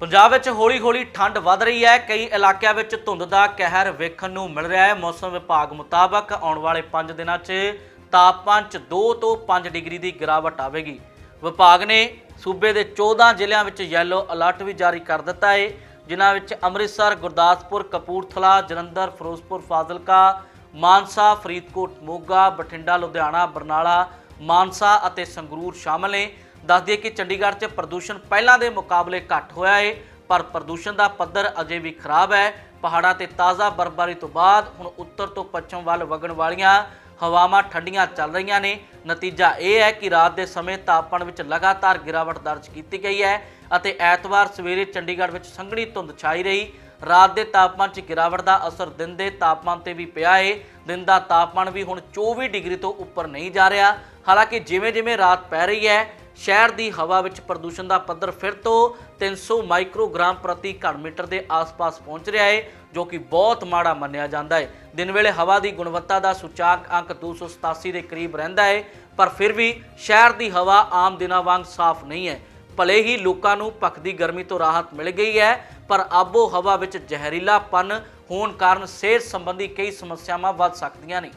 ਪੰਜਾਬ ਵਿੱਚ ਹੌਲੀ-ਹੌਲੀ ਠੰਡ ਵੱਧ ਰਹੀ ਹੈ। ਕਈ ਇਲਾਕਿਆਂ ਵਿੱਚ ਧੁੰਦ ਦਾ ਕਹਿਰ ਵੇਖਣ ਨੂੰ ਮਿਲ ਰਿਹਾ ਹੈ। ਮੌਸਮ ਵਿਭਾਗ ਮੁਤਾਬਕ ਆਉਣ ਵਾਲੇ 5 ਦਿਨਾਂ 'ਚ ਤਾਪਮਾਨ 'ਚ 2 ਤੋਂ 5 ਡਿਗਰੀ ਦੀ ਗਿਰਾਵਟ ਆਵੇਗੀ। ਵਿਭਾਗ ਨੇ ਸੂਬੇ ਦੇ 14 ਜ਼ਿਲ੍ਹਿਆਂ ਵਿੱਚ ਯੈਲੋ ਅਲਰਟ ਵੀ ਜਾਰੀ ਕਰ ਦਿੱਤਾ ਹੈ। ਜਿਨ੍ਹਾਂ ਵਿੱਚ ਅੰਮ੍ਰਿਤਸਰ, ਗੁਰਦਾਸਪੁਰ, ਕਪੂਰਥਲਾ, ਜਲੰਧਰ, ਫਿਰੋਜ਼ਪੁਰ, ਫਾਜ਼ਿਲਕਾ, ਮਾਨਸਾ, ਫਰੀਦਕੋਟ, ਮੋਗਾ, ਬਠਿੰਡਾ, ਲੁਧਿਆਣਾ, ਬਰਨਾਲਾ, ਮਾਨਸਾ ਅਤੇ ਸੰਗਰੂਰ ਸ਼ਾਮਲ ਨੇ। ਦੱਸ ਦਈਏ ਕਿ ਚੰਡੀਗੜ੍ਹ 'ਚ ਪ੍ਰਦੂਸ਼ਣ ਪਹਿਲਾਂ ਦੇ ਮੁਕਾਬਲੇ ਘੱਟ ਹੋਇਆ ਏ, ਪਰ ਪ੍ਰਦੂਸ਼ਣ ਦਾ ਪੱਧਰ ਅਜੇ ਵੀ ਖਰਾਬ ਹੈ। ਪਹਾੜਾਂ ਤੇ ਤਾਜ਼ਾ ਬਰਫ਼ਬਾਰੀ ਤੋਂ ਬਾਅਦ ਹੁਣ ਉੱਤਰ ਤੋਂ ਪੱਛਮ ਵੱਲ ਵਗਣ ਵਾਲੀਆਂ ਹਵਾਵਾਂ ਠੰਡੀਆਂ ਚੱਲ ਰਹੀਆਂ ਨੇ। ਨਤੀਜਾ ਇਹ ਹੈ ਕਿ ਰਾਤ ਦੇ ਸਮੇਂ ਤਾਪਮਾਨ ਵਿੱਚ ਲਗਾਤਾਰ ਗਿਰਾਵਟ ਦਰਜ ਕੀਤੀ ਗਈ ਹੈ ਅਤੇ ਐਤਵਾਰ ਸਵੇਰੇ ਚੰਡੀਗੜ੍ਹ ਵਿੱਚ ਸੰਘਣੀ ਧੁੰਦ ਛਾਈ ਰਹੀ। ਰਾਤ ਦੇ ਤਾਪਮਾਨ 'ਚ ਗਿਰਾਵਟ ਦਾ ਅਸਰ ਦਿਨ ਦੇ ਤਾਪਮਾਨ ਤੇ ਵੀ ਪਿਆ ਏ। ਦਿਨ ਦਾ ਤਾਪਮਾਨ ਵੀ ਹੁਣ 24 ਡਿਗਰੀ ਤੋਂ ਉੱਪਰ ਨਹੀਂ ਜਾ ਰਿਹਾ। ਹਾਲਾਂਕਿ ਜਿਵੇਂ-ਜਿਵੇਂ ਰਾਤ ਪੈ ਰਹੀ ਹੈ ਸ਼ਹਿਰ ਦੀ ਹਵਾ ਵਿੱਚ ਪ੍ਰਦੂਸ਼ਣ ਦਾ ਪੱਧਰ ਫਿਰ ਤੋਂ 300 ਮਾਈਕਰੋਗ੍ਰਾਮ ਪ੍ਰਤੀ ਘਣ ਮੀਟਰ ਦੇ ਆਸ-ਪਾਸ ਪਹੁੰਚ ਰਿਹਾ ਹੈ, ਜੋ ਕਿ ਬਹੁਤ ਮਾੜਾ ਮੰਨਿਆ ਜਾਂਦਾ ਹੈ। ਦਿਨ ਵੇਲੇ ਹਵਾ ਦੀ ਗੁਣਵੱਤਾ ਦਾ ਸੂਚਾਂਕ ਅੰਕ 287 ਦੇ ਕਰੀਬ ਰਹਿੰਦਾ ਹੈ, ਪਰ ਫਿਰ ਵੀ ਸ਼ਹਿਰ ਦੀ ਹਵਾ ਆਮ ਦਿਨਾਂ ਵਾਂਗ ਸਾਫ਼ ਨਹੀਂ ਹੈ। ਭਲੇ ਹੀ ਲੋਕਾਂ ਨੂੰ ਭਖਦੀ ਗਰਮੀ ਤੋਂ ਰਾਹਤ ਮਿਲ ਗਈ ਹੈ, ਪਰ ਆਬੋ ਹਵਾ ਵਿੱਚ ਜ਼ਹਿਰੀਲਾਪਨ ਹੋਣ ਕਾਰਨ ਸਿਹਤ ਸੰਬੰਧੀ ਕਈ ਸਮੱਸਿਆਵਾਂ ਵੱਧ ਸਕਦੀਆਂ ਨੇ।